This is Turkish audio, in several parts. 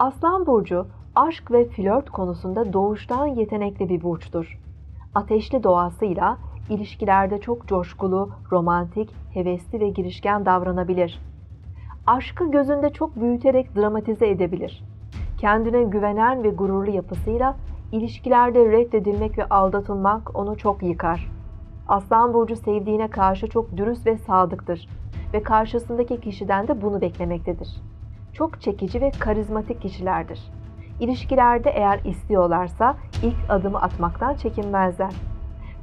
Aslan burcu aşk ve flört konusunda doğuştan yetenekli bir burçtur. Ateşli doğasıyla ilişkilerde çok coşkulu, romantik, hevesli ve girişken davranabilir. Aşkı gözünde çok büyüterek dramatize edebilir. Kendine güvenen ve gururlu yapısıyla ilişkilerde reddedilmek ve aldatılmak onu çok yıkar. Aslan burcu sevdiğine karşı çok dürüst ve sadıktır ve karşısındaki kişiden de bunu beklemektedir. Çok çekici ve karizmatik kişilerdir. İlişkilerde eğer istiyorlarsa ilk adımı atmaktan çekinmezler.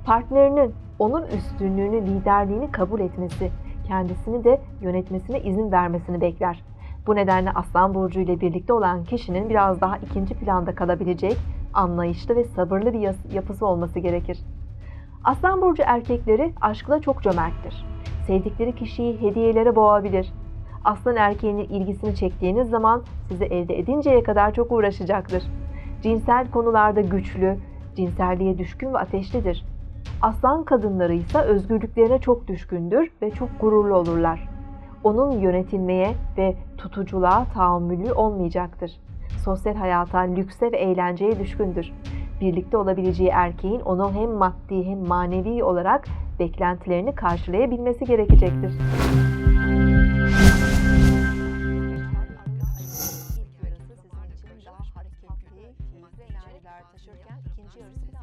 Partnerinin onun üstünlüğünü, liderliğini kabul etmesi, kendisini de yönetmesine izin vermesini bekler. Bu nedenle Aslan Burcu ile birlikte olan kişinin biraz daha ikinci planda kalabilecek, anlayışlı ve sabırlı bir yapısı olması gerekir. Aslan burcu erkekleri aşkla çok cömerttir. Sevdikleri kişiyi hediyelere boğabilir. Aslan erkeğinin ilgisini çektiğiniz zaman sizi elde edinceye kadar çok uğraşacaktır. Cinsel konularda güçlü, cinselliğe düşkün ve ateşlidir. Aslan kadınları ise özgürlüklerine çok düşkündür ve çok gururlu olurlar. Onun yönetilmeye ve tutuculuğa tahammülü olmayacaktır. Sosyal hayata, lükse ve eğlenceye düşkündür birlikte olabileceği erkeğin onu hem maddi hem manevi olarak beklentilerini karşılayabilmesi gerekecektir. Ukraynalılar taşırken ikinci yarısında